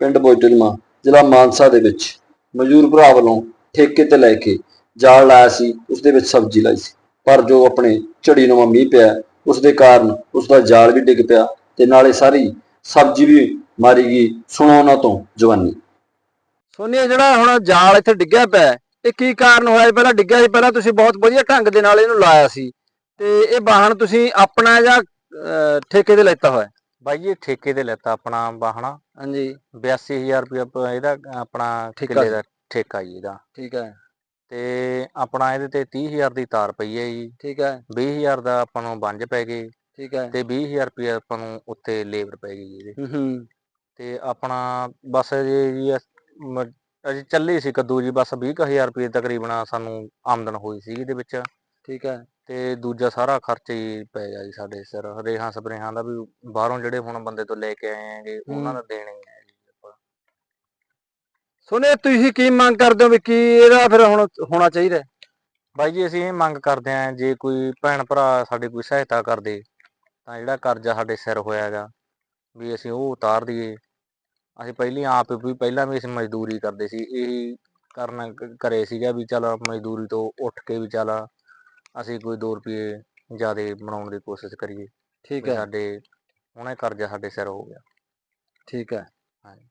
ਪਿੰਡ ਬੋਇਟਲਮਾ ਜ਼ਿਲ੍ਹਾ ਮਾਨਸਾ ਦੇ ਵਿੱਚ। ਮਜ਼ਦੂਰ ਭਰਾ ਵੱਲੋਂ ਠੇਕੇ ਤੇ ਲੈ ਕੇ ਜਾਲ ਲਾਇਆ ਸੀ ਉਸ ਦੇ ਵਿੱਚ ਸਬਜ਼ੀ ਲਾਈ ਸੀ। ਪਰ ਜੋ ਆਪਣੇ ਝੜੀ ਨੂੰ ਮੀਂਹ ਪਿਆ ਉਸ ਦੇ ਕਾਰਨ ਉਸ ਦਾ ਜਾਲ ਵੀ ਡਿੱਗ ਪਿਆ ਤੇ ਨਾਲੇ ਸਾਰੀ ਸਬਜ਼ੀ ਵੀ ਮਾਰੀ ਗਈ ਸੁਣੋ ਉਹਨਾਂ ਤੋਂ ਜਵਾਨੀ। ਸੋਨੀਆ, ਜਿਹੜਾ ਹੁਣ ਜਾਲ ਇੱਥੇ ਡਿੱਗਿਆ ਪਿਆ, ਇਹ ਕੀ ਕਾਰਨ ਹੋਇਆ? ਪਹਿਲਾਂ ਡਿੱਗਿਆ ਸੀ, ਪਹਿਲਾਂ ਤੁਸੀਂ ਬਹੁਤ ਵਧੀਆ ਢੰਗ ਦੇ ਨਾਲ ਇਹਨੂੰ ਲਾਇਆ ਸੀ ਤੇ ਇਹ ਵਾਹਨ ਤੁਸੀਂ ਆਪਣਾ ਜਾਂ ਠੇਕੇ ਤੇ ਲੈਤਾ ਹੋਇਆ? ਬਾਈ ਜੀ ਇਹ ਠੇਕੇ ਤੇ ਲੈਤਾ ਆਪਣਾ ਵਾਹਣਾ ਹਾਂਜੀ। 82000 ਰੁਪਏ ਇਹਦਾ ਆਪਣਾ ਠੇਕਾ ਕਿੱਲੇ। ਦਾ ਠੇਕਾ ਜੀ ਇਹਦਾ। ਠੀਕ ਹੈ। ਤੇ ਆਪਣਾ ਇਹਦੇ ਤੇ 30000 ਦੀ ਤਾਰ ਪਈ ਹੈ ਜੀ। ਠੀਕ ਹੈ। 20000 ਦਾ ਆਪਾਂ ਨੂੰ ਬੰਜ ਪੈ ਗਏ। ਠੀਕ ਹੈ। ਤੇ 20000 ਰੁਪਏ ਆਪਾਂ ਨੂੰ ਉੱਤੇ ਲੇਬਰ ਪੈ ਗਈ ਜੀ ਇਹਦੇ। ਹੂੰ ਹੂੰ। ਤੇ ਆਪਣਾ ਬਸ ਜੀ ਜੀ ਅਜੇ ਚੱਲੀ ਸੀ ਕੱਦੂ ਜੀ ਬਸ 20000 ਰੁਪਏ ਤਕਰੀਬਨ ਸਾਨੂੰ ਆਮਦਨ ਹੋਈ ਸੀ ਇਹਦੇ ਵਿੱਚ। ਠੀਕ ਹੈ। ਤੇ ਦੂਜਾ ਸਾਰਾ ਖਰਚ ਹੀ ਪੈ ਗਿਆ ਜੀ ਸਾਡੇ ਸਿਰ ਰੇਹਾਂ ਸਪਰੇਹਾਂ ਦਾ ਵੀ ਬਾਹਰੋਂ ਜਿਹੜੇ ਹੁਣ ਬੰਦੇ ਤੋਂ ਲੈ ਕੇ ਆਏ ਆਂਗੇ ਉਹਨਾਂ ਦਾ ਦੇਣਾ ਹੀ ਹੈ ਜੀ ਆਪਾਂ। ਸੋਨੀਆ ਤੁਸੀਂ ਕੀ ਮੰਗ ਕਰਦੇ ਹੋ ਵੀ ਕੀ ਇਹਦਾ ਫਿਰ ਹੁਣ ਹੋਣਾ ਚਾਹੀਦਾ ਹੈ? ਬਾਈ ਜੀ ਅਸੀਂ ਇਹ ਮੰਗ ਕਰਦੇ ਆਂ ਜੇ ਕੋਈ ਭੈਣ ਭਰਾ ਸਾਡੀ ਕੋਈ ਸਹਾਇਤਾ ਕਰਦੇ ਤਾਂ ਜਿਹੜਾ ਕਰਜ਼ਾ ਸਾਡੇ ਸਿਰ ਹੋਇਆਗਾ ਵੀ ਅਸੀਂ ਉਹ ਉਤਾਰ ਦਈਏ ਅਸੀਂ ਪਹਿਲੀ ਆਪ ਵੀ ਪਹਿਲਾਂ ਵੀ ਅਸੀਂ ਮਜ਼ਦੂਰੀ ਕਰਦੇ ਸੀ ਇਹੀ ਕਰਨਾ ਕ- ਕਰੇ ਸੀਗਾ ਵੀ ਚਲ ਮਜ਼ਦੂਰੀ ਤੋਂ ਉੱਠ ਕੇ ਵੀ ਚੱਲ ਅਸੀਂ ਕੋਈ 2 ਰੁਪਏ ਜ਼ਿਆਦਾ ਬਣਾਉਣ ਦੀ ਕੋਸ਼ਿਸ਼ ਕਰੀਏ। ਠੀਕ ਵੀ ਹੈ। ਸਾਡੇ ਹੁਣੇ ਕਰਜ਼ਾ ਸਾਡੇ ਸਿਰ ਹੋ ਗਿਆ। ਠੀਕ ਹੈ। ਹਾਂਜੀ।